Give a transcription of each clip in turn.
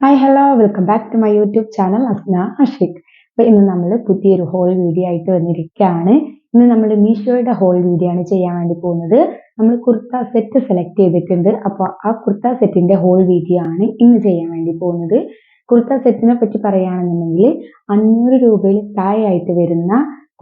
Hi hello welcome back to my YouTube channel Asna Ashiq അപ്പോൾ ഇന്ന് നമ്മൾ പുതിയൊരു ഹോൾ വീഡിയോ ആയിട്ട് വന്നിരിക്കുകയാണ്. ഇന്ന് നമ്മൾ മീഷോയുടെ ഹോൾ വീഡിയോ ആണ് ചെയ്യാൻ വേണ്ടി പോകുന്നത്. നമ്മൾ കുർത്ത സെറ്റ് സെലക്ട് ചെയ്തിട്ടുണ്ട്. അപ്പോൾ ആ കുർത്ത സെറ്റിന്റെ ഹോൾ വീഡിയോ ആണ് ഇന്ന് ചെയ്യാൻ വേണ്ടി പോകുന്നത്. കുർത്ത സെറ്റിനെ പറ്റി പറയുകയാണെന്നുണ്ടെങ്കിൽ അഞ്ഞൂറ് രൂപയിൽ താഴെയായിട്ട് വരുന്ന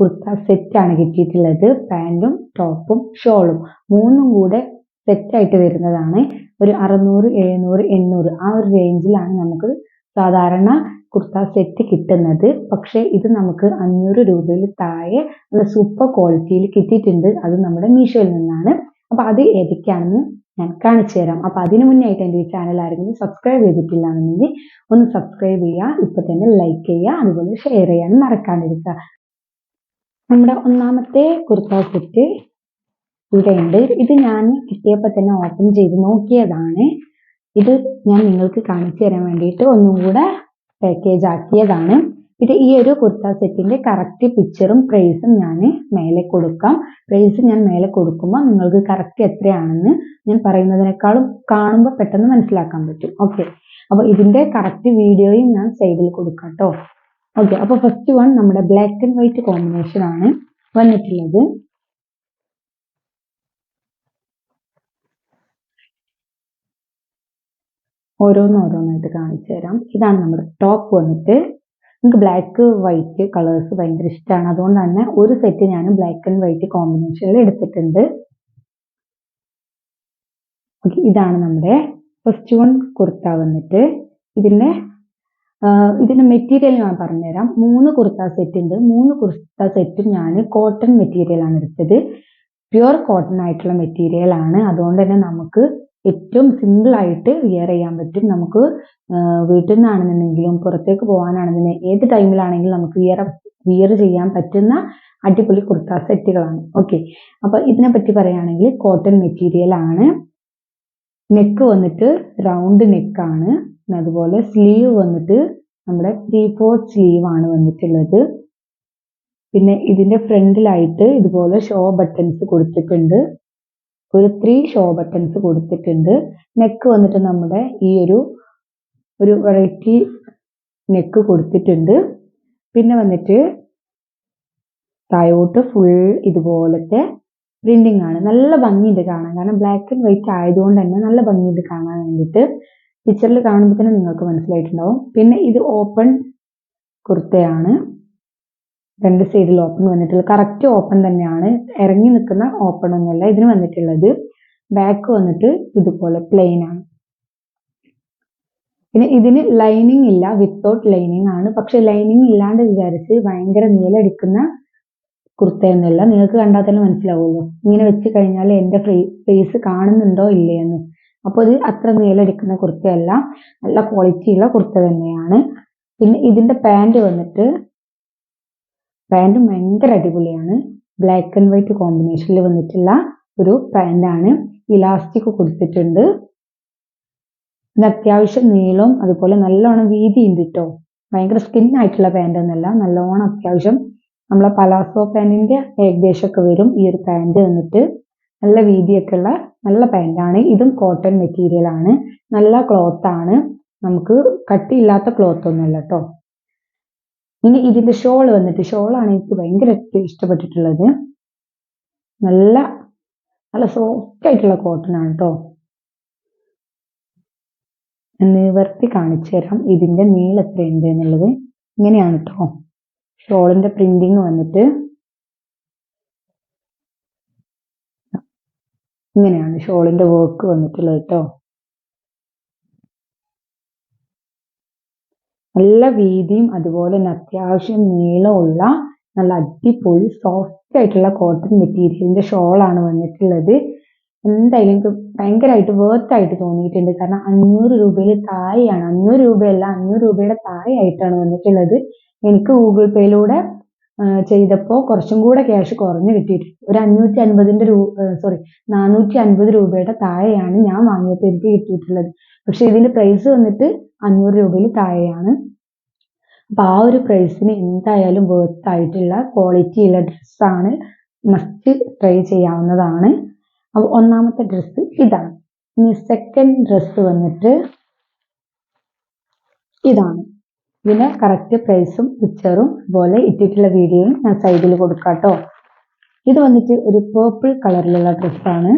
കുർത്ത സെറ്റാണ് കിട്ടിയിട്ടുള്ളത്. പാന്റും ടോപ്പും ഷോളും. മൂന്നും കൂടെ സെറ്റായിട്ട് വരുന്നതാണ്. ഒരു അറുന്നൂറ് എഴുന്നൂറ് എണ്ണൂറ് ആ ഒരു റേഞ്ചിലാണ് നമുക്ക് സാധാരണ കുർത്ത സെറ്റ് കിട്ടുന്നത്. പക്ഷേ ഇത് നമുക്ക് അഞ്ഞൂറ് രൂപയിൽ താഴെ നല്ല സൂപ്പർ ക്വാളിറ്റിയിൽ കിട്ടിയിട്ടുണ്ട്. അത് നമ്മുടെ മീഷോയിൽ നിന്നാണ്. അപ്പോൾ അത് ഏതൊക്കെയാണെന്ന് ഞാൻ കാണിച്ചു തരാം. അപ്പോൾ അതിനു മുന്നേ ആയിട്ട് എന്റെ ഈ ചാനൽ ആരെങ്കിലും സബ്സ്ക്രൈബ് ചെയ്തിട്ടില്ല എന്നുണ്ടെങ്കിൽ ഒന്ന് സബ്സ്ക്രൈബ് ചെയ്യുക. ഇപ്പോൾ തന്നെ ലൈക്ക് ചെയ്യുക. അതുപോലെ ഷെയർ ചെയ്യാനും മറക്കാണ്ടിരിക്കുക നമ്മുടെ ഒന്നാമത്തെ കുർത്ത സെറ്റ് ഇവിടെയുണ്ട്. ഇത് ഞാൻ കിട്ടിയപ്പോൾ തന്നെ ഓപ്പൺ ചെയ്ത് നോക്കിയതാണ്. ഇത് ഞാൻ നിങ്ങൾക്ക് കാണിച്ചു തരാൻ വേണ്ടിയിട്ട് ഒന്നും കൂടെ പാക്കേജ് ആക്കിയതാണ്. ഇത് ഈ ഒരു കുർത്ത സെറ്റിന്റെ കറക്റ്റ് പിക്ചറും പ്രൈസും ഞാൻ മേലെ കൊടുക്കാം. പ്രൈസ് ഞാൻ മേലെ കൊടുക്കുമ്പോൾ നിങ്ങൾക്ക് കറക്റ്റ് എത്രയാണെന്ന് ഞാൻ പറയുന്നതിനേക്കാളും കാണുമ്പോൾ പെട്ടെന്ന് മനസ്സിലാക്കാൻ പറ്റും. ഓക്കെ അപ്പോൾ ഇതിന്റെ കറക്റ്റ് വീഡിയോയും ഞാൻ സൈഡിൽ കൊടുക്കാം കേട്ടോ ഓക്കെ അപ്പോൾ ഫസ്റ്റ് വൺ നമ്മുടെ ബ്ലാക്ക് ആൻഡ് വൈറ്റ് കോമ്പിനേഷൻ ആണ് വന്നിട്ടുള്ളത്. ഓരോന്ന് ഓരോന്നായിട്ട് കാണിച്ചു തരാം. ഇതാണ് നമ്മുടെ ടോപ്പ് വന്നിട്ട്. എനിക്ക് ബ്ലാക്ക് വൈറ്റ് കളേഴ്സ് ഭയങ്കര ഇഷ്ടമാണ് അതുകൊണ്ട് തന്നെ ഒരു സെറ്റ് ഞാൻ ബ്ലാക്ക് ആൻഡ് വൈറ്റ് കോമ്പിനേഷനിൽ എടുത്തിട്ടുണ്ട്. ഓക്കെ ഇതാണ് നമ്മുടെ ഫസ്റ്റ് വൺ കുർത്ത വന്നിട്ട്. ഇതിന്റെ ഇതിന്റെ മെറ്റീരിയൽ ഞാൻ പറഞ്ഞുതരാം. മൂന്ന് കുർത്ത സെറ്റ് ഉണ്ട്. മൂന്ന് കുർത്ത സെറ്റും ഞാൻ കോട്ടൺ മെറ്റീരിയലാണ് എടുത്തത്. പ്യുവർ കോട്ടൺ ആയിട്ടുള്ള മെറ്റീരിയൽ ആണ്. അതുകൊണ്ട് തന്നെ നമുക്ക് ഏറ്റവും സിമ്പിൾ ആയിട്ട് വിയർ ചെയ്യാൻ പറ്റും. നമുക്ക് വീട്ടിൽ നിന്നാണെന്നുണ്ടെങ്കിലും പുറത്തേക്ക് പോകാനാണെന്നുണ്ടെങ്കിൽ ഏത് ടൈമിലാണെങ്കിലും നമുക്ക് വിയർ വിയർ ചെയ്യാൻ പറ്റുന്ന അടിപൊളി കുർത്ത സെറ്റുകളാണ്. ഓക്കെ അപ്പോൾ ഇതിനെ പറ്റി പറയുകയാണെങ്കിൽ കോട്ടൺ മെറ്റീരിയൽ ആണ്. നെക്ക് വന്നിട്ട് റൗണ്ട് നെക്കാണ് അതുപോലെ സ്ലീവ് വന്നിട്ട് നമ്മുടെ ത്രീ ഫോർത്ത് സ്ലീവ് ആണ് വന്നിട്ടുള്ളത്. പിന്നെ ഇതിന്റെ ഫ്രണ്ടിലായിട്ട് ഇതുപോലെ ഷോ ബട്ടൺസ് കൊടുത്തിട്ടുണ്ട്. ഒരു ത്രീ ഷോ ബട്ടൺസ് കൊടുത്തിട്ടുണ്ട്. നെക്ക് വന്നിട്ട് നമ്മുടെ ഈ ഒരു ഒരു വെറൈറ്റി നെക്ക് കൊടുത്തിട്ടുണ്ട്. പിന്നെ വന്നിട്ട് തായോട്ട് ഫുൾ ഇതുപോലത്തെ പ്രിന്റിംഗ് ആണ്. നല്ല ഭംഗിയുണ്ട് കാണാൻ. കാരണം ബ്ലാക്ക് ആൻഡ് വൈറ്റ് ആയതുകൊണ്ട് തന്നെ നല്ല ഭംഗിയുണ്ട് കാണാൻ വേണ്ടിയിട്ട്. പിക്ചറിൽ കാണുമ്പോൾ തന്നെ നിങ്ങൾക്ക് മനസ്സിലായിട്ടുണ്ടാവും. പിന്നെ ഇത് ഓപ്പൺ കുർത്തയാണ്. രണ്ട് സൈഡിൽ ഓപ്പൺ വന്നിട്ടുള്ളത്. കറക്റ്റ് ഓപ്പൺ തന്നെയാണ്. ഇറങ്ങി നിൽക്കുന്ന ഓപ്പൺ ഒന്നുമല്ല. ഇതിന് വന്നിട്ടുള്ളത് ബാക്ക് വന്നിട്ട് ഇതുപോലെ പ്ലെയിൻ ആണ്. പിന്നെ ഇതിന് ലൈനിങ് ഇല്ല. വിത്തൗട്ട് ലൈനിങ് ആണ്. പക്ഷെ ലൈനിങ് ഇല്ലാണ്ട് വിചാരിച്ച് ഭയങ്കര നീലടിക്കുന്ന കുർത്തയൊന്നുമല്ല നിങ്ങൾക്ക് കണ്ടാൽ തന്നെ മനസ്സിലാവുമല്ലോ. ഇങ്ങനെ വെച്ച് കഴിഞ്ഞാൽ എന്റെ ഫേസ് കാണുന്നുണ്ടോ ഇല്ലയെന്ന്. അപ്പോൾ ഇത് അത്ര നീലടിക്കുന്ന കുർത്തയല്ല. നല്ല ക്വാളിറ്റിയുള്ള കുർത്ത തന്നെയാണ്. പിന്നെ ഇതിന്റെ പാന്റ് വന്നിട്ട് പാന്റ് ഭയങ്കര അടിപൊളിയാണ്. ബ്ലാക്ക് ആൻഡ് വൈറ്റ് കോമ്പിനേഷനിൽ വന്നിട്ടുള്ള ഒരു പാന്റാണ് ഇലാസ്റ്റിക് കൊടുത്തിട്ടുണ്ട്. ഇത് അത്യാവശ്യം നീളവും അതുപോലെ നല്ലോണം വീതി ഉണ്ട് കേട്ടോ ഭയങ്കര സ്കിൻ ആയിട്ടുള്ള പാന്റ് ഒന്നല്ല. നല്ലോണം അത്യാവശ്യം നമ്മളെ പലാസോ പാന്റിന്റെ ഏകദേശമൊക്കെ വരും ഈ ഒരു പാന്റ് വന്നിട്ട്. നല്ല വീതിയൊക്കെ ഉള്ള നല്ല പാന്റാണ് ഇതും കോട്ടൺ മെറ്റീരിയൽ ആണ്. നല്ല ക്ലോത്ത് ആണ്. നമുക്ക് കട്ടിയില്ലാത്ത ക്ലോത്ത് ഒന്നുമല്ല കേട്ടോ ഇനി ഇതിന്റെ ഷോൾ വന്നിട്ട് ഷോളാണ് എനിക്ക് ഭയങ്കര ഇഷ്ടപ്പെട്ടിട്ടുള്ളത്. നല്ല നല്ല സോഫ്റ്റ് ആയിട്ടുള്ള കോട്ടൺ ആണ് കേട്ടോ നിവർത്തി കാണിച്ചു തരാം. ഇതിന്റെ നീളം എത്രയുണ്ട് എന്നുള്ളത്. ഇങ്ങനെയാണ് കേട്ടോ ഷോളിന്റെ പ്രിന്റിങ് വന്നിട്ട് ഇങ്ങനെയാണ് ഷോളിന്റെ വർക്ക് വന്നിട്ടുള്ളത് കേട്ടോ നല്ല വീതിയും അതുപോലെ തന്നെ അത്യാവശ്യം നീളമുള്ള നല്ല അടിപൊളി സോഫ്റ്റ് ആയിട്ടുള്ള കോട്ടൺ മെറ്റീരിയലിന്റെ ഷോളാണ് വന്നിട്ടുള്ളത്. എന്തായാലും എനിക്ക് ഭയങ്കരമായിട്ട് വേർത്ത് ആയിട്ട് തോന്നിയിട്ടുണ്ട്. കാരണം അഞ്ഞൂറ് രൂപയിൽ താഴെയാണ് അഞ്ഞൂറ് രൂപയല്ല അഞ്ഞൂറ് രൂപയുടെ താഴെയായിട്ടാണ് വന്നിട്ടുള്ളത്. എനിക്ക് ഗൂഗിൾ പേയിലൂടെ ചെയ്തപ്പോൾ കുറച്ചും കൂടെ ക്യാഷ് കുറഞ്ഞ് കിട്ടിയിട്ടുണ്ട്. ഒരു അഞ്ഞൂറ്റി അൻപതിന്റെ രൂ സോറി നാനൂറ്റി അൻപത് രൂപയുടെ താഴെയാണ് ഞാൻ വാങ്ങിയപ്പോൾ എനിക്ക് കിട്ടിയിട്ടുള്ളത്. പക്ഷേ ഇതിന്റെ പ്രൈസ് വന്നിട്ട് അഞ്ഞൂറ് രൂപയിൽ താഴെയാണ്. അപ്പോൾ ആ ഒരു പ്രൈസിന് എന്തായാലും വർത്ത് ആയിട്ടുള്ള ക്വാളിറ്റിയുള്ള ഡ്രസ്സാണ് മസ്റ്റ് ട്രൈ ചെയ്യാവുന്നതാണ്. അപ്പോൾ ഒന്നാമത്തെ ഡ്രസ്സ് ഇതാണ്. ഇനി സെക്കൻഡ് ഡ്രസ്സ് വന്നിട്ട് ഇതാണ്. ഇതിന്റെ കറക്റ്റ് പ്രൈസും പിക്ചറും അതുപോലെ ഇട്ടിട്ടുള്ള വീഡിയോയും ഞാൻ സൈഡിൽ കൊടുക്കാം കേട്ടോ ഇത് വന്നിട്ട് ഒരു പേർപ്പിൾ കളറിലുള്ള ഡ്രസ്സാണ്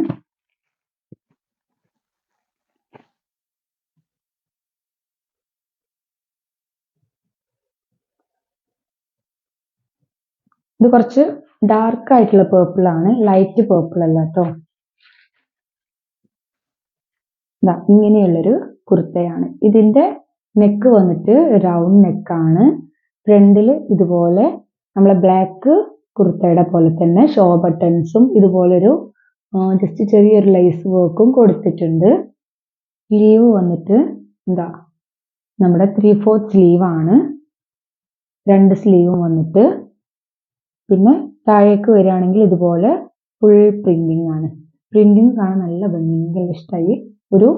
ഇത് കുറച്ച് ഡാർക്ക് ആയിട്ടുള്ള പേർപ്പിൾ ആണ് ലൈറ്റ് പേർപ്പിൾ അല്ല കേട്ടോ ഇങ്ങനെയുള്ളൊരു കുർത്തയാണ്. ഇതിന്റെ നെക്ക് വന്നിട്ട് റൗണ്ട് നെക്കാണ് ഫ്രണ്ടിൽ ഇതുപോലെ നമ്മളെ ബ്ലാക്ക് കുർത്തയുടെ പോലെ തന്നെ ഷോ ബട്ടൺസും ഇതുപോലൊരു ജസ്റ്റ് ചെറിയൊരു ലൈസ് വർക്കും കൊടുത്തിട്ടുണ്ട്. സ്ലീവ് വന്നിട്ട് എന്താ നമ്മുടെ ത്രീ ഫോർത്ത് സ്ലീവ് ആണ്. രണ്ട് സ്ലീവും വന്നിട്ട് പിന്നെ താഴേക്ക് വരികയാണെങ്കിൽ ഇതുപോലെ ഫുൾ പ്രിന്റിംഗ് ആണ്. പ്രിന്റിംഗ് കാണാൻ നല്ല ഭംഗി എനിക്ക് ഇഷ്ടമായി ഒരു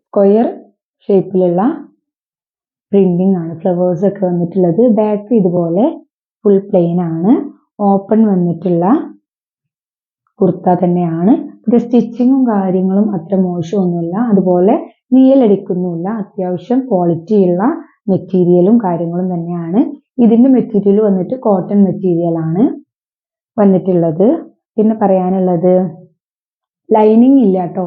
സ്ക്വയർ ഷേപ്പിലുള്ള പ്രിന്റിംഗ് ആണ്. ഫ്ലവേഴ്സ് ഒക്കെ വന്നിട്ടുള്ളത്. ബാക്ക് ഇതുപോലെ ഫുൾ പ്ലെയിൻ ആണ്. ഓപ്പൺ വന്നിട്ടുള്ള കുർത്ത തന്നെയാണ്. പിന്നെ സ്റ്റിച്ചിങ്ങും കാര്യങ്ങളും അത്ര മോശമൊന്നുമില്ല. അതുപോലെ നീലടിക്കുന്നുമില്ല അത്യാവശ്യം ക്വാളിറ്റിയുള്ള മെറ്റീരിയലും കാര്യങ്ങളും തന്നെയാണ്. ഇതിന്റെ മെറ്റീരിയൽ വന്നിട്ട് കോട്ടൺ മെറ്റീരിയൽ ആണ് വന്നിട്ടുള്ളത്. പിന്നെ പറയാനുള്ളത് ലൈനിങ് ഇല്ല കേട്ടോ.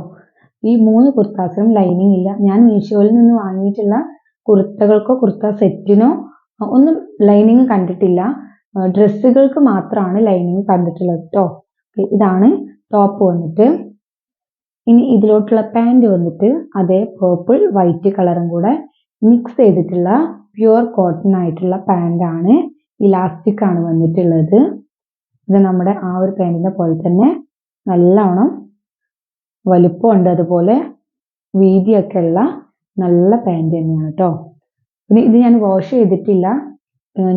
ഈ മൂന്ന് കുർത്താസിനും ലൈനിങ് ഇല്ല. ഞാൻ മീഷോയിൽ നിന്ന് വാങ്ങിയിട്ടുള്ള കുർത്തകൾക്കോ കുർത്ത സെറ്റിനോ ഒന്നും ലൈനിങ് കണ്ടിട്ടില്ല. ഡ്രസ്സുകൾക്ക് മാത്രമാണ് ലൈനിങ് കണ്ടിട്ടുള്ളത് കേട്ടോ ഇതാണ് ടോപ്പ് വന്നിട്ട്. ഇനി ഇതിലോട്ടുള്ള പാന്റ് വന്നിട്ട് അതേ പേർപ്പിൾ വൈറ്റ് കളറും കൂടെ മിക്സ് ചെയ്തിട്ടുള്ള പ്യുവർ കോട്ടൺ ആയിട്ടുള്ള പാന്റ് ആണ് ഇലാസ്റ്റിക് ആണ് വന്നിട്ടുള്ളത്. ഇത് നമ്മുടെ ആ ഒരു പാന്റിനെ പോലെ തന്നെ നല്ലോണം വലിപ്പമുണ്ട്. അതുപോലെ വീതിയൊക്കെ ഉള്ള നല്ല പാന്റ് തന്നെയാണ് കേട്ടോ. പിന്നെ ഇത് ഞാൻ വാഷ് ചെയ്തിട്ടില്ല.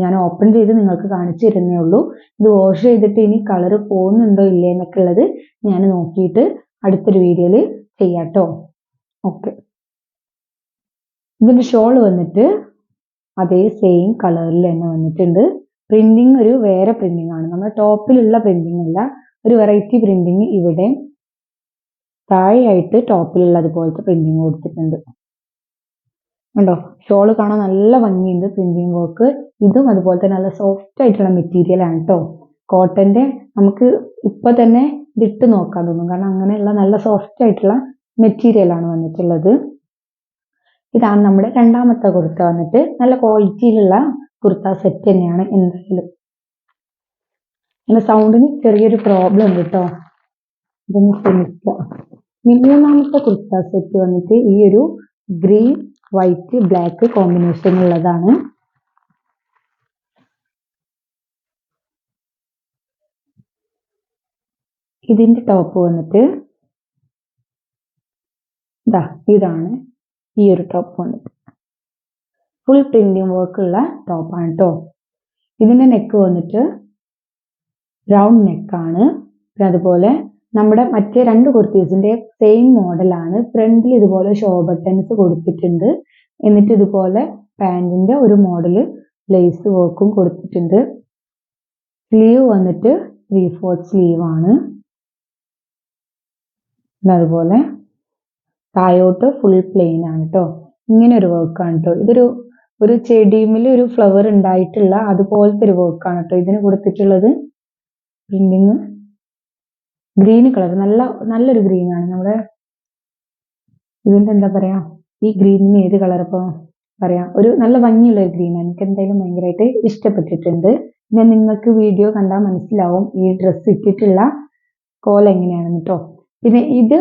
ഞാൻ ഓപ്പൺ ചെയ്ത് നിങ്ങൾക്ക് കാണിച്ചു തരുന്നേ ഉള്ളൂ. ഇത് വാഷ് ചെയ്തിട്ട് ഇനി കളർ പോകുന്നുണ്ടോ ഇല്ലേ എന്നൊക്കെ ഉള്ളത് ഞാൻ നോക്കിയിട്ട് അടുത്തൊരു വീഡിയോയിൽ ചെയ്യാം ഓക്കെ ഇതിന്റെ ഷോൾ വന്നിട്ട് അതേ സെയിം കളറിൽ തന്നെ വന്നിട്ടുണ്ട്. പ്രിന്റിങ് ഒരു വേറെ പ്രിന്റിംഗ് ആണ്. നമ്മുടെ ടോപ്പിലുള്ള പ്രിന്റിംഗ് അല്ല. ഒരു വെറൈറ്റി പ്രിന്റിങ് ഇവിടെ താഴെയായിട്ട് ടോപ്പിലുള്ളത് പോലത്തെ പ്രിന്റിങ് കൊടുത്തിട്ടുണ്ട്. കണ്ടോ? ഷോൾ കാണാൻ നല്ല ഭംഗിയുണ്ട് പ്രിന്റിങ് വർക്ക് ഇതും അതുപോലെ തന്നെ നല്ല സോഫ്റ്റ് ആയിട്ടുള്ള മെറ്റീരിയൽ ആണ് കേട്ടോ കോട്ടന്റെ നമുക്ക് ഇപ്പൊ തന്നെ ഇതിട്ട് നോക്കാൻ തോന്നും. കാരണം അങ്ങനെയുള്ള നല്ല സോഫ്റ്റ് ആയിട്ടുള്ള മെറ്റീരിയൽ ആണ് വന്നിട്ടുള്ളത്. ഇതാണ് നമ്മുടെ രണ്ടാമത്തെ കുർത്ത വന്നിട്ട് നല്ല ക്വാളിറ്റിയിലുള്ള കുർത്ത സെറ്റ് തന്നെയാണ് എന്തായാലും. സൗണ്ടിന് ചെറിയൊരു പ്രോബ്ലം ഉണ്ട് കേട്ടോ ഇതൊന്ന് മൂന്നാമത്തെ കുർത്ത സെറ്റ് വന്നിട്ട് ഈ ഒരു ഗ്രീൻ വൈറ്റ് ബ്ലാക്ക് കോമ്പിനേഷൻ ഉള്ളതാണ്. ഇതിന്റെ ടോപ്പ് വന്നിട്ട് ഇതാ ഇതാണ് ഈ ഒരു ടോപ്പ് വന്നിട്ട് ഫുൾ പ്രിന്റിംഗ് വർക്ക് ഉള്ള ടോപ്പാണ് കേട്ടോ ഇതിന്റെ നെക്ക് വന്നിട്ട് റൗണ്ട് നെക്കാണ്. പിന്നെ അതുപോലെ നമ്മുടെ മറ്റേ രണ്ട് കുർത്തീസിന്റെ സെയിം മോഡലാണ് ഫ്രണ്ടിൽ ഇതുപോലെ ഷോ ബട്ടൺസ് കൊടുത്തിട്ടുണ്ട്. എന്നിട്ട് ഇതുപോലെ പാന്റിന്റെ ഒരു മോഡൽ ലേസ് വർക്കും കൊടുത്തിട്ടുണ്ട്. സ്ലീവ് വന്നിട്ട് ത്രീ ഫോർത്ത് സ്ലീവ് ആണ് അതുപോലെ. തായോട്ട് ഫുൾ പ്ലെയിൻ ആണ് കേട്ടോ ഇങ്ങനെ ഒരു വർക്കാണ് കേട്ടോ ഇതൊരു ഒരു ചെടിമിൽ ഒരു ഫ്ലവർ ഉണ്ടായിട്ടുള്ള അതുപോലത്തെ ഒരു വർക്കാണ് കേട്ടോ ഇതിന് കൊടുത്തിട്ടുള്ളത്. പ്രിന്റിങ് ഗ്രീൻ കളർ നല്ല നല്ലൊരു ഗ്രീനാണ് നമ്മുടെ ഇതിന്റെ എന്താ പറയാ? ഈ ഗ്രീനിന് ഏത് കളർ ഇപ്പൊ പറയാം? ഒരു നല്ല ഭംഗിയുള്ള ഒരു ഗ്രീൻ എനിക്ക് എന്തായാലും ഭയങ്കരമായിട്ട് ഇഷ്ടപ്പെട്ടിട്ടുണ്ട്. പിന്നെ നിങ്ങൾക്ക് വീഡിയോ കണ്ടാൽ മനസ്സിലാവും ഈ ഡ്രസ്സ് ഇട്ടിട്ടുള്ള കോല എങ്ങനെയാണെന്ന് കേട്ടോ പിന്നെ ഇത്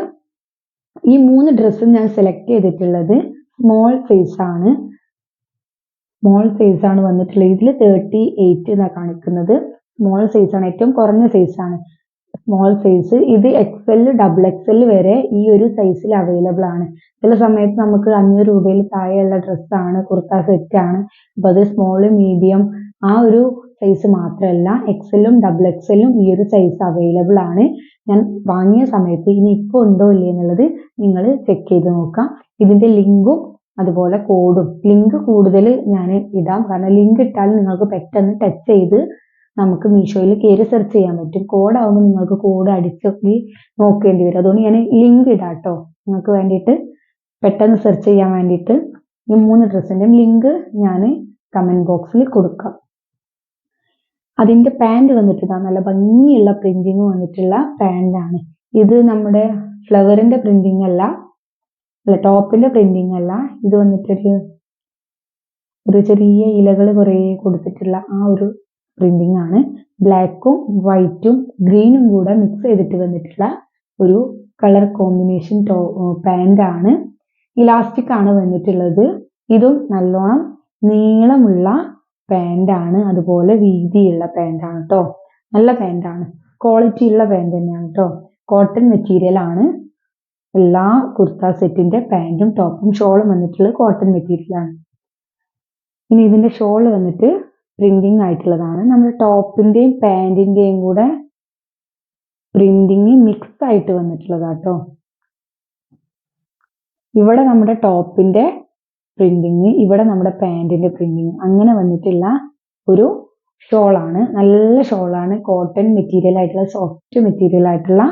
ഈ മൂന്ന് ഡ്രസ്സും ഞാൻ സെലക്ട് ചെയ്തിട്ടുള്ളത് സ്മോൾ സൈസ് ആണ്. സ്മോൾ സൈസ് ആണ് വന്നിട്ടുള്ളത്. ഇതിൽ തേർട്ടി എയ്റ്റ് എന്നാണ് കാണിക്കുന്നത്. സ്മോൾ സൈസ് ആണ്. ഏറ്റവും കുറഞ്ഞ സൈസ് ആണ്. സ്മോൾ സൈസ് ഇത് എക്സൽ ഡബിൾ എക്സൽ വരെ ഈ ഒരു സൈസിൽ അവൈലബിൾ ആണ്. ചില സമയത്ത് നമുക്ക് അഞ്ഞൂറ് രൂപയിൽ താഴെയുള്ള ഡ്രസ്സാണ് കുർത്ത സെറ്റ് ആണ്. അപ്പോൾ അത് സ്മോൾ മീഡിയം ആ ഒരു സൈസ് മാത്രമല്ല എക്സലും ഡബിൾ എക്സലും ഈ ഒരു സൈസ് അവൈലബിൾ ആണ്. ഞാൻ വാങ്ങിയ സമയത്ത് ഇനി ഇപ്പോൾ ഉണ്ടോ ഇല്ലേ എന്നുള്ളത് നിങ്ങൾ ചെക്ക് ചെയ്ത് നോക്കാം. ഇതിന്റെ ലിങ്കും അതുപോലെ കോഡും ലിങ്ക് കൂടുതൽ ഞാൻ ഇടാം. കാരണം ലിങ്ക് ഇട്ടാൽ നിങ്ങൾക്ക് പെട്ടെന്ന് ടച്ച് ചെയ്ത് നമുക്ക് മീഷോയിൽ കയറി സെർച്ച് ചെയ്യാൻ പറ്റും. കോഡ് ആവുമ്പോൾ നിങ്ങൾക്ക് കോഡ് അടിച്ചൊക്കെ നോക്കേണ്ടി വരും. അതുകൊണ്ട് ഞാൻ ലിങ്ക് ഇടാട്ടോ. നിങ്ങൾക്ക് വേണ്ടിയിട്ട് പെട്ടെന്ന് സെർച്ച് ചെയ്യാൻ വേണ്ടിയിട്ട് ഈ മൂന്ന് ഡ്രസ്സിന്റെയും ലിങ്ക് ഞാൻ കമന്റ് ബോക്സിൽ കൊടുക്കാം. അതിന്റെ പാന്റ് വന്നിട്ട് നല്ല ഭംഗിയുള്ള പ്രിന്റിങ് വന്നിട്ടുള്ള പാന്റാണ് ഇത് നമ്മുടെ ഫ്ലവറിന്റെ പ്രിന്റിങ് അല്ല അല്ല ടോപ്പിന്റെ പ്രിന്റിങ് അല്ല. ഇത് വന്നിട്ടൊരു ഒരു ചെറിയ ഇലകൾ കുറേ കൊടുത്തിട്ടുള്ള ആ ഒരു പ്രിന്റിങ് ആണ്. ബ്ലാക്കും വൈറ്റും ഗ്രീനും കൂടെ മിക്സ് ചെയ്തിട്ട് വന്നിട്ടുള്ള ഒരു കളർ കോമ്പിനേഷൻ ടോ ആണ്. ഇലാസ്റ്റിക് ആണ് വന്നിട്ടുള്ളത്. ഇതും നല്ലോണം നീളമുള്ള ആണ്. അതുപോലെ വീതിയുള്ള പാന്റാണ് കേട്ടോ നല്ല പാന്റാണ് ക്വാളിറ്റി ഉള്ള പാന്റ് തന്നെയാണ് കേട്ടോ കോട്ടൺ മെറ്റീരിയൽ ആണ്. എല്ലാ കുർത്ത സെറ്റിന്റെ പാന്റും ടോപ്പും ഷോളും വന്നിട്ടുള്ളത് കോട്ടൺ മെറ്റീരിയൽ ആണ്. ഇനി ഇതിന്റെ ഷോൾ വന്നിട്ട് പ്രിന്റിംഗ് ആയിട്ടുള്ളതാണ്. നമ്മൾ ടോപ്പിന്റെയും പാൻറിന്റെയും കൂടെ പ്രിന്റിങ് മിക്സ് ആയിട്ട് വന്നിട്ടുള്ളതാട്ടോ. ഇവിടെ നമ്മുടെ ടോപ്പിന്റെ പ്രിന്റിങ് ഇവിടെ നമ്മുടെ പാൻറിന്റെ പ്രിന്റിങ് അങ്ങനെ വന്നിട്ടുള്ള ഒരു ഷോളാണ്. നല്ല ഷോളാണ്. കോട്ടൺ മെറ്റീരിയൽ ആയിട്ടുള്ള സോഫ്റ്റ് മെറ്റീരിയൽ ആയിട്ടുള്ള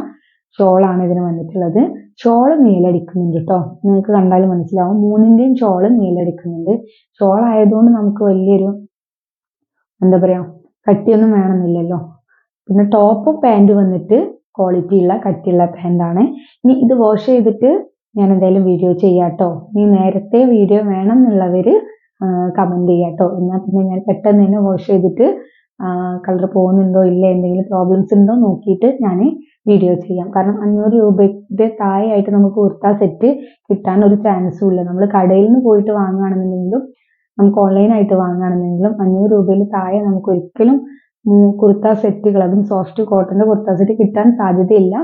ഷോളാണ് ഇതിന് വന്നിട്ടുള്ളത്. ഷോൾ നീലടിക്കുന്നുണ്ട് കേട്ടോ. നിങ്ങൾക്ക് കണ്ടാൽ മനസ്സിലാവും. മൂന്നിന്റെയും ഷോൾ നീലടിക്കുന്നുണ്ട് ഷോൾ ആയതുകൊണ്ട് നമുക്ക് വലിയൊരു എന്താ പറയാ കട്ടിയൊന്നും വേണമെന്നില്ലല്ലോ. പിന്നെ ടോപ്പും പാന്റ് വന്നിട്ട് ക്വാളിറ്റി ഉള്ള കട്ടിയുള്ള പാന്റാണ് ഇനി ഇത് വാഷ് ചെയ്തിട്ട് ഞാൻ എന്തായാലും വീഡിയോ ചെയ്യാട്ടോ. ഇനി നേരത്തെ വീഡിയോ വേണം എന്നുള്ളവർ കമന്റ് ചെയ്യാട്ടോ. എന്നാൽ പിന്നെ ഞാൻ പെട്ടെന്ന് തന്നെ വാഷ് ചെയ്തിട്ട് കളർ പോകുന്നുണ്ടോ ഇല്ല എന്തെങ്കിലും പ്രോബ്ലംസ് ഉണ്ടോ നോക്കിയിട്ട് ഞാൻ വീഡിയോ ചെയ്യാം. കാരണം അഞ്ഞൂറ് രൂപയുടെ താഴെയായിട്ട് നമുക്ക് കുർത്ത സെറ്റ് കിട്ടാൻ ഒരു ചാൻസും ഇല്ല. നമ്മൾ കടയിൽ നിന്ന് പോയിട്ട് വാങ്ങുകയാണെന്നുണ്ടെങ്കിലും നമുക്ക് ഓൺലൈനായിട്ട് വാങ്ങുകയാണെന്നുണ്ടെങ്കിലും അഞ്ഞൂറ് രൂപയിൽ താഴെ നമുക്ക് ഒരിക്കലും കുർത്ത സെറ്റുകൾ അതും സോഫ്റ്റ് കോട്ടന്റെ കുർത്ത സെറ്റ് കിട്ടാൻ സാധ്യതയില്ല.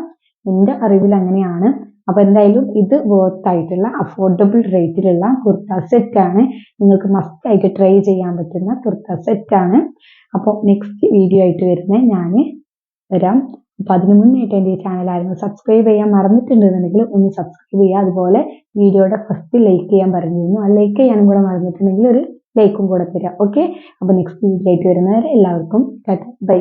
എന്റെ അറിവിൽ അങ്ങനെയാണ്. അപ്പോൾ എന്തായാലും ഇത് വർത്ത് ആയിട്ടുള്ള അഫോർഡബിൾ റേറ്റിലുള്ള കുർത്ത ആണ് നിങ്ങൾക്ക് മസ്റ്റ് ആയിട്ട് ട്രൈ ചെയ്യാൻ പറ്റുന്ന കുർത്ത ആണ് അപ്പോൾ നെക്സ്റ്റ് വീഡിയോ ആയിട്ട് വരുന്നത് ഞാൻ വരാം. അപ്പോൾ അതിന് മുന്നേറ്റം എന്റെ ഈ ചാനൽ ആയിരുന്നു സബ്സ്ക്രൈബ് ചെയ്യാൻ മറന്നിട്ടുണ്ടെന്നുണ്ടെങ്കിൽ ഒന്ന് സബ്സ്ക്രൈബ് ചെയ്യുക. അതുപോലെ വീഡിയോയുടെ ഫസ്റ്റ് ലൈക്ക് ചെയ്യാൻ പറഞ്ഞിരുന്നു. ആ ലൈക്ക് ചെയ്യാനും കൂടെ മറന്നിട്ടുണ്ടെങ്കിൽ ഒരു ലൈക്കും കൂടെ തരാം ഓക്കെ അപ്പോൾ നെക്സ്റ്റ് വീഡിയോ ആയിട്ട് വരുന്നവരെ എല്ലാവർക്കും ബൈ.